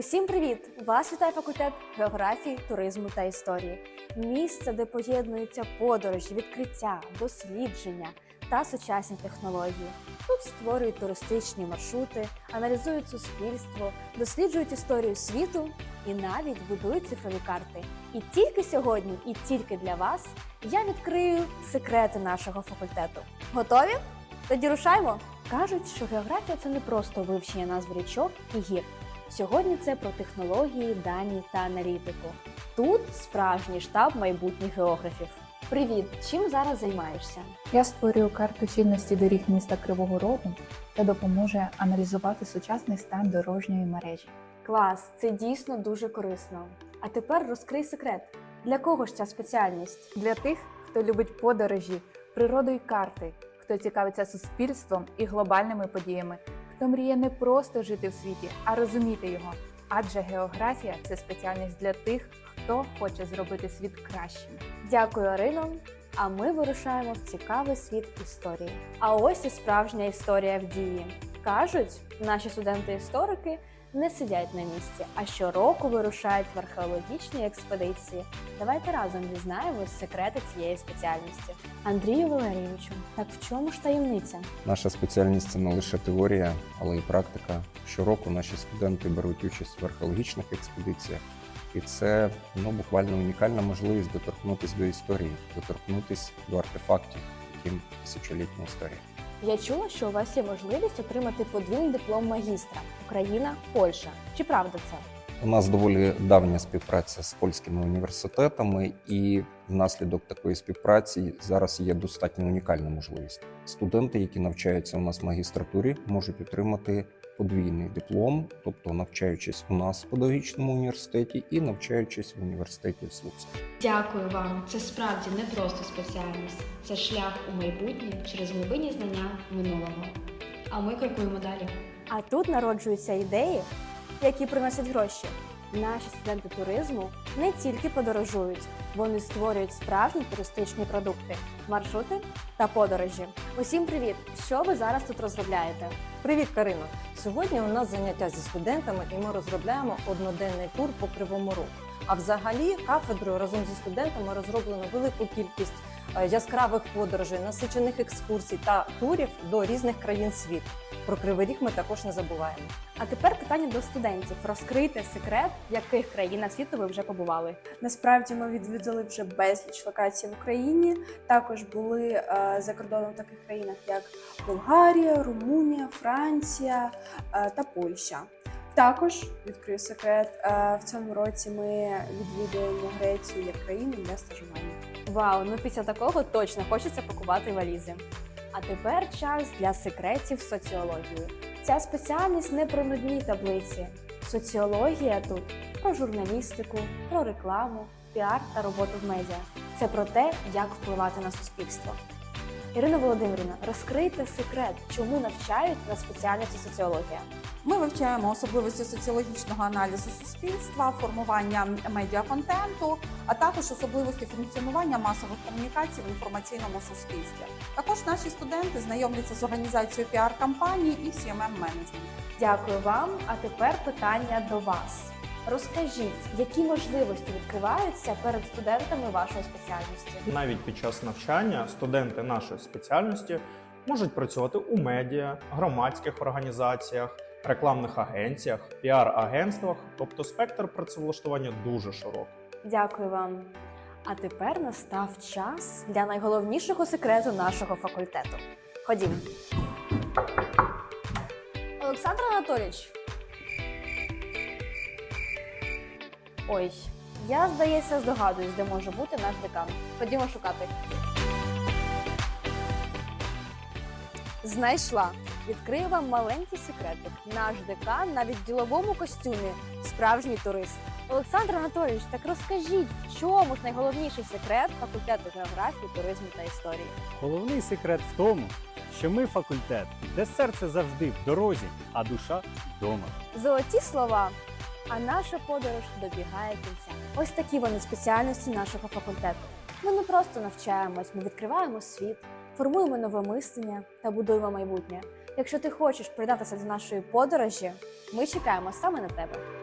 Усім привіт! Вас вітає факультет географії, туризму та історії. Місце, де поєднуються подорожі, відкриття, дослідження та сучасні технології. Тут створюють туристичні маршрути, аналізують суспільство, досліджують історію світу і навіть будують цифрові карти. І тільки сьогодні, і тільки для вас я відкрию секрети нашого факультету. Готові? Тоді рушаймо! Кажуть, що географія це не просто вивчення назв річок і гір. Сьогодні це про технології, дані та аналітику. Тут справжній штаб майбутніх географів. Привіт! Чим зараз займаєшся? Я створюю карту щільності доріг міста Кривого Рогу та допоможе аналізувати сучасний стан дорожньої мережі. Клас, це дійсно дуже корисно. А тепер розкрий секрет. Для кого ж ця спеціальність? Для тих, хто любить подорожі, природу й карти, хто цікавиться суспільством і глобальними подіями, хто мріє не просто жити в світі, а розуміти його. Адже географія це спеціальність для тих, хто хоче зробити світ кращим. Дякую, Арино. А ми вирушаємо в цікавий світ історії. А ось і справжня історія в дії. Кажуть, наші студенти-історики не сидять на місці, а щороку вирушають в археологічні експедиції. Давайте разом дізнаємось секрети цієї спеціальності. Андрію Валерійовичу, так в чому ж таємниця? Наша спеціальність це не лише теорія, але й практика. Щороку наші студенти беруть участь в археологічних експедиціях, і це ну, буквально унікальна можливість доторкнутися до історії, доторкнутися до артефактів, яким тисячолітня історія. Я чула, що у вас є можливість отримати подвійний диплом магістра Україна, Польща. Чи правда це? У нас доволі давня співпраця з польськими університетами, і внаслідок такої співпраці зараз є достатньо унікальна можливість. Студенти, які навчаються у нас в магістратурі, можуть отримати подвійний диплом, тобто навчаючись у нас в педагогічному університеті і навчаючись в університеті в Слуцьку. Дякую вам. Це справді не просто спеціальність, це шлях у майбутнє через глибинні знання минулого. А ми крокуємо далі. А тут народжуються ідеї, які приносять гроші. Наші студенти туризму не тільки подорожують, вони створюють справжні туристичні продукти, маршрути та подорожі. Усім привіт! Що ви зараз тут розробляєте? Привіт, Карино! Сьогодні у нас заняття зі студентами, і ми розробляємо одноденний тур по Кривому руху. А взагалі кафедрою разом зі студентами розроблено велику кількість яскравих подорожей, насичених екскурсій та турів до різних країн світу. Про Кривий Ріг ми також не забуваємо. А тепер питання до студентів: розкрийте секрет, в яких країнах світу ви вже побували. Насправді ми відвідали вже безліч локацій в Україні. Також були е, за кордоном в таких країнах, як Болгарія, Румунія, Франція е, та Польща. Також відкрию секрет. е, в цьому році ми відвідуємо Грецію як країну для стажування. Вау, ну після такого точно хочеться пакувати валізи. А тепер час для секретів соціології. Ця спеціальність не про нудні таблиці. Соціологія тут про журналістику, про рекламу, піар та роботу в медіа. Це про те, як впливати на суспільство. Ірина Володимирівна, розкрийте секрет, чому навчають на спеціальності соціологія. Ми вивчаємо особливості соціологічного аналізу суспільства, формування медіаконтенту, а також особливості функціонування масових комунікацій в інформаційному суспільстві. Також наші студенти знайомляться з організацією піар-кампаній і cmm менеджменту Дякую вам. А тепер питання до вас. Розкажіть, які можливості відкриваються перед студентами вашої спеціальності? Навіть під час навчання студенти нашої спеціальності можуть працювати у медіа, громадських організаціях, рекламних агенціях, піар-агентствах, тобто спектр працевлаштування дуже широкий. Дякую вам. А тепер настав час для найголовнішого секрету нашого факультету. Ходімо. Олександр Анатолійович. Ой, я, здається, здогадуюсь, де може бути наш декан. Ходімо шукати. Знайшла. Відкрию вам маленький секретик. Наш декан навіть в діловому костюмі справжній турист. Олександр Анатолійович, так розкажіть, в чому ж найголовніший секрет факультету географії, туризму та історії? Головний секрет в тому, що ми факультет, де серце завжди в дорозі, а душа вдома. Золоті слова. А наша подорож добігає кінця. Ось такі вони спеціальності нашого факультету. Ми не просто навчаємось, ми відкриваємо світ, формуємо нове мислення та будуємо майбутнє. Якщо ти хочеш придатися до нашої подорожі, ми чекаємо саме на тебе.